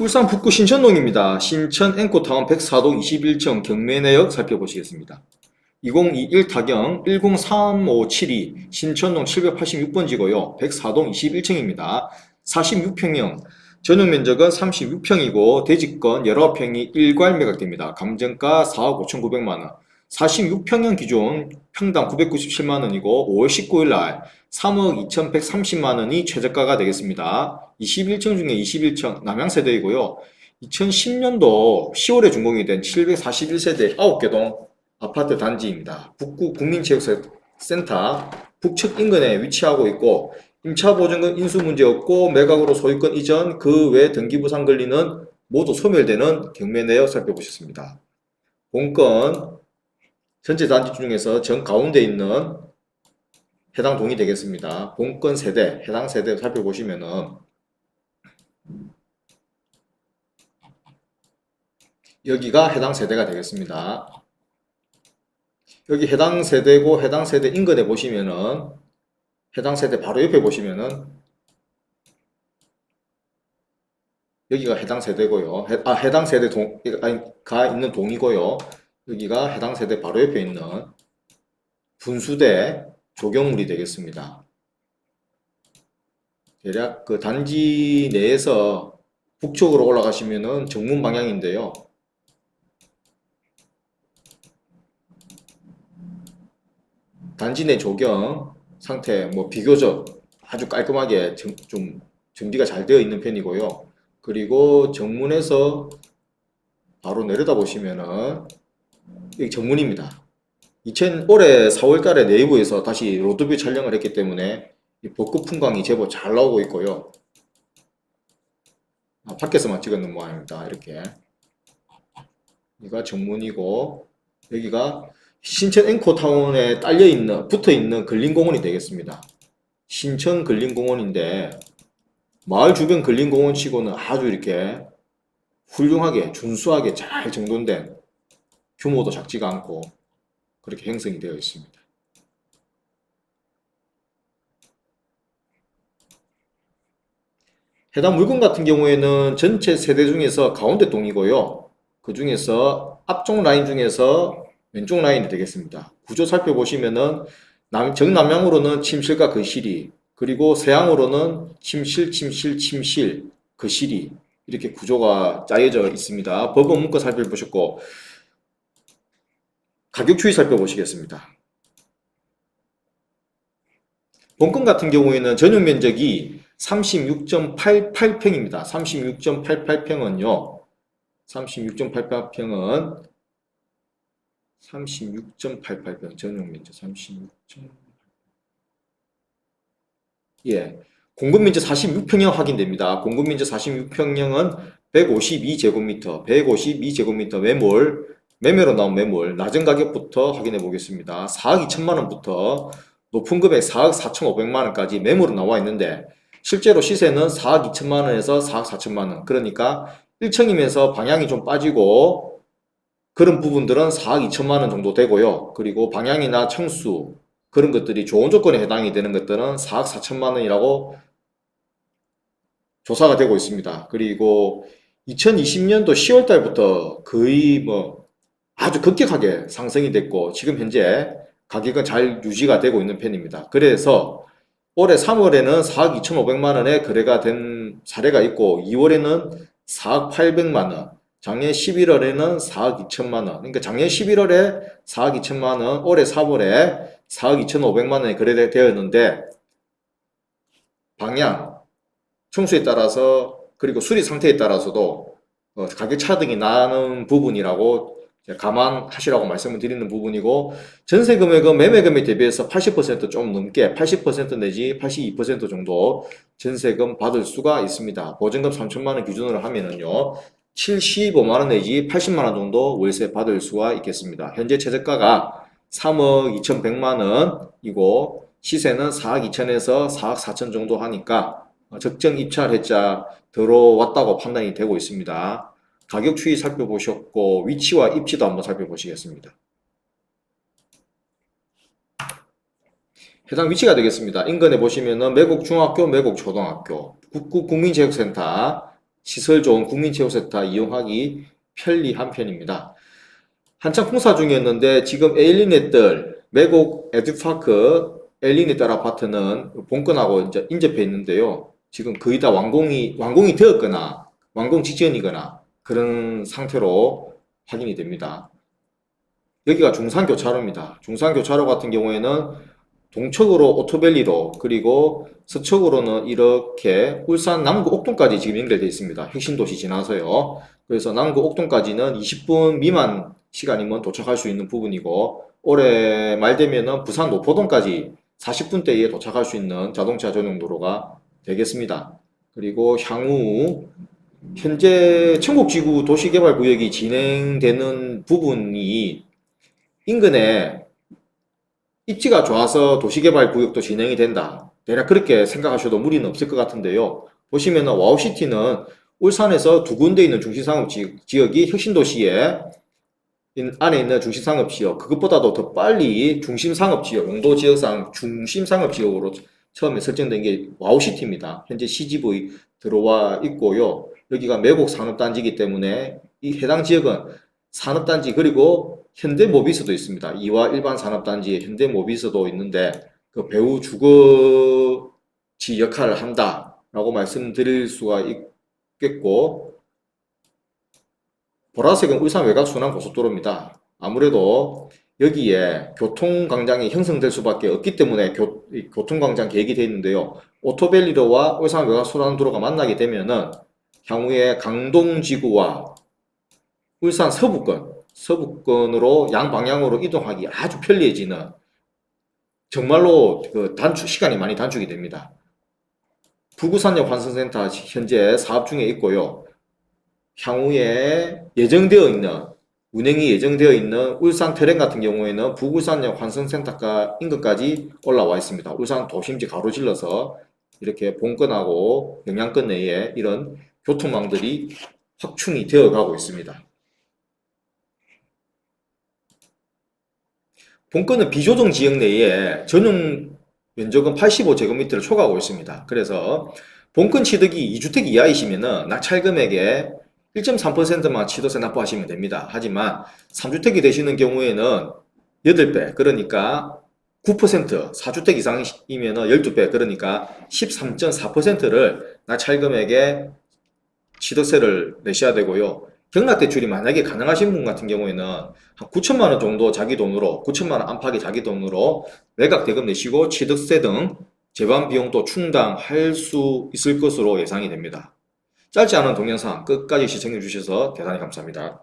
울산 북구 신천동입니다. 신천 앵코타운 104동 21층 경매내역 살펴보시겠습니다. 2021 타경 103572 신천동 786번지고요. 104동 21층입니다. 46평형 전용 면적은 36평이고 대지권 19평이 일괄 매각됩니다. 감정가 4억 5,900만원 46평형 기준 평당 997만원이고 5월 19일 날 3억 2,130만 원이 최저가가 되겠습니다. 21층 중에 21층 남양세대이고요. 2010년도 10월에 준공이 된 741세대 9개 동 아파트 단지입니다. 북구 국민체육센터 북측 인근에 위치하고 있고 임차 보증금 인수 문제 없고 매각으로 소유권 이전 그 외 등기부상 권리는 모두 소멸되는 경매 내역 살펴보셨습니다. 본건 전체 단지 중에서 정 가운데 있는 해당 동이 되겠습니다. 본건 세대, 해당 세대 살펴보시면은 여기가 해당 세대가 되겠습니다. 여기 해당 세대고 해당 세대 인근에 보시면은 해당 세대 바로 옆에 보시면은 여기가 해당 세대고요. 해, 아 해당 세대 동 아니 가 있는 동이고요. 여기가 해당 세대 바로 옆에 있는 분수대 조경물이 되겠습니다. 대략 그 단지 내에서 북쪽으로 올라가시면은 정문 방향인데요. 단지 내 조경 상태 뭐 비교적 아주 깔끔하게 정- 좀 정비가 잘 되어 있는 편이고요. 그리고 정문에서 바로 내려다 보시면은 여기 정문입니다. 2000 올해 4월 달에 네이버에서 다시 로드뷰 촬영을 했기 때문에 이 벚꽃 풍광이 제법 잘 나오고 있고요. 아, 밖에서만 찍었는 모양입니다. 이렇게. 여기가 정문이고 여기가 신천 앵코타운에 딸려 있는 붙어 있는 근린공원이 되겠습니다. 신천 근린공원인데 마을 주변 근린공원 치고는 아주 이렇게 훌륭하게 준수하게 잘 정돈된 규모도 작지가 않고 그렇게 형성이 되어 있습니다. 해당 물건 같은 경우에는 전체 세대 중에서 가운데 동이고요. 그 중에서 앞쪽 라인 중에서 왼쪽 라인이 되겠습니다. 구조 살펴보시면은 남, 정남향으로는 침실과 거실이 그리고 서양으로는 침실, 침실, 침실, 거실이 이렇게 구조가 짜여져 있습니다. 법원 문구 살펴보셨고 가격 추이 살펴보시겠습니다. 본건 같은 경우에는 전용 면적이 36.88평입니다. 36.88평은요. 36.88평은 36.88평 전용 면적 36. 예. 공급 면적 46평형 확인됩니다. 공급 면적 46평형은 152제곱미터, 152제곱미터 매몰, 매매로 나온 매몰, 낮은 가격부터 확인해 보겠습니다. 4억 2천만 원부터 높은 금액 4억 4천5백만 원까지 매물은 나와 있는데 실제로 시세는 4억 2천만 원에서 4억 4천만 원. 그러니까 1층이면서 방향이 좀 빠지고 그런 부분들은 4억 2천만 원 정도 되고요. 그리고 방향이나 청수 그런 것들이 좋은 조건에 해당이 되는 것들은 4억 4천만 원이라고 조사가 되고 있습니다. 그리고 2020년도 10월 달부터 거의 뭐 아주 급격하게 상승이 됐고 지금 현재 가격은 잘 유지가 되고 있는 편입니다. 그래서 올해 3월에는 4억 2,500만 원에 거래가 된 사례가 있고 2월에는 4억 800만 원, 작년 11월에는 4억 2천만 원. 그러니까 작년 11월에 4억 2천만 원, 올해 4월에 4억 2,500만 원이 거래되었는데 방향, 총수에 따라서 그리고 수리 상태에 따라서도 어, 가격 차등이 나는 부분이라고 감안하시라고 말씀을 드리는 부분이고 전세 금액은 매매 금액 대비해서 80%좀 넘게 80% 내지 82% 정도 전세금 받을 수가 있습니다. 보증금 3천만 원 기준으로 하면은요. 75만 원 내지 80만 원 정도 월세 받을 수가 있겠습니다. 현재 최저가가 3억 2,100만 원이고 시세는 4억 2천에서 4억 4천 정도 하니까 적정 입찰 해자 들어왔다고 판단이 되고 있습니다. 가격 추이 살펴보셨고 위치와 입지도 한번 살펴보시겠습니다. 해당 위치가 되겠습니다. 인근에 보시면은 매곡 중학교, 매곡 초등학교, 국구 국민체육센터 시설 좋은 국민체육센터 이용하기 편리한 편입니다. 한창 공사 중이었는데 지금 에일리넷들 매곡 에듀파크 에일리넷들 아파트는 본건하고 이제 인접해 있는데요. 지금 거의 다 완공이 완공이 되었거나 완공 직전이거나 그런 상태로 확인이 됩니다. 여기가 중산교차로입니다. 중산교차로 같은 경우에는 동쪽으로 오토밸리로 그리고 서쪽으로는 이렇게 울산 남구 옥동까지 지금 연결되어 있습니다. 혁신도시 지나서요. 그래서 남구 옥동까지는 20분 미만 시간이면 도착할 수 있는 부분이고 올해 말 되면은 부산 노포동까지 40분대에 도착할 수 있는 자동차 전용 도로가 되겠습니다. 그리고 향후 현재 청곡지구 도시개발구역이 진행되는 부분이 인근에 입지가 좋아서 도시개발구역도 진행이 된다. 대략 그렇게 생각하셔도 무리는 없을 것 같은데요. 보시면 와우시티는 울산에서 두 군데 있는 중심상업지역이 혁신도시에 인- 안에 있는 중심상업지역 그것보다도 더 빨리 중심상업지역 용도지역상 중심상업지역으로 처음에 설정된 게 와우시티입니다. 현재 CGV 들어와 있고요. 여기가 매곡 산업단지이기 때문에 이 해당 지역은 산업단지 그리고 현대모비스도 있습니다. 이와 일반 산업단지에 현대모비스도 있는데 그 배후 주거지 역할을 한다라고 말씀드릴 수가 있겠고 보라색은 울산 외곽 순환 고속도로입니다. 아무래도 여기에 교통광장이 형성될 수밖에 없기 때문에 교, 이 교통광장 계획이 되어 있는데요. 오토밸리로와 울산 외곽 순환도로가 만나게 되면은 향후에 강동지구와 울산 서부권, 서부권으로 양방향으로 이동하기 아주 편리해지는 정말로 그 단축, 시간이 많이 단축이 됩니다. 부구산역 환승센터 현재 사업 중에 있고요. 향후에 예정되어 있는 운행이 예정되어 있는 울산 트램 같은 경우에는 부구산역 환승센터가 인근까지 올라와 있습니다. 울산 도심지 가로질러서 이렇게 본건하고 영양권 내에 이런 교통망들이 확충이 되어 가고 있습니다. 본건은 비조정 지역 내에 전용 면적은 85제곱미터를 초과하고 있습니다. 그래서 본건 취득이 2주택 이하이시면은 낙찰 금액의 1.3%만 취득세 납부하시면 됩니다. 하지만 3주택이 되시는 경우에는 8배, 그러니까 9%, 4주택 이상이면 12배, 그러니까 13.4%를 낙찰 금액에 취득세를 내셔야 되고요. 경락대출이 만약에 가능하신 분 같은 경우에는 한 9천만 원 정도 자기 돈으로 9천만 원 안팎의 자기 돈으로 매각 대금 내시고 취득세 등 재반 비용도 충당할 수 있을 것으로 예상이 됩니다. 짧지 않은 동영상 끝까지 시청해 주셔서 대단히 감사합니다.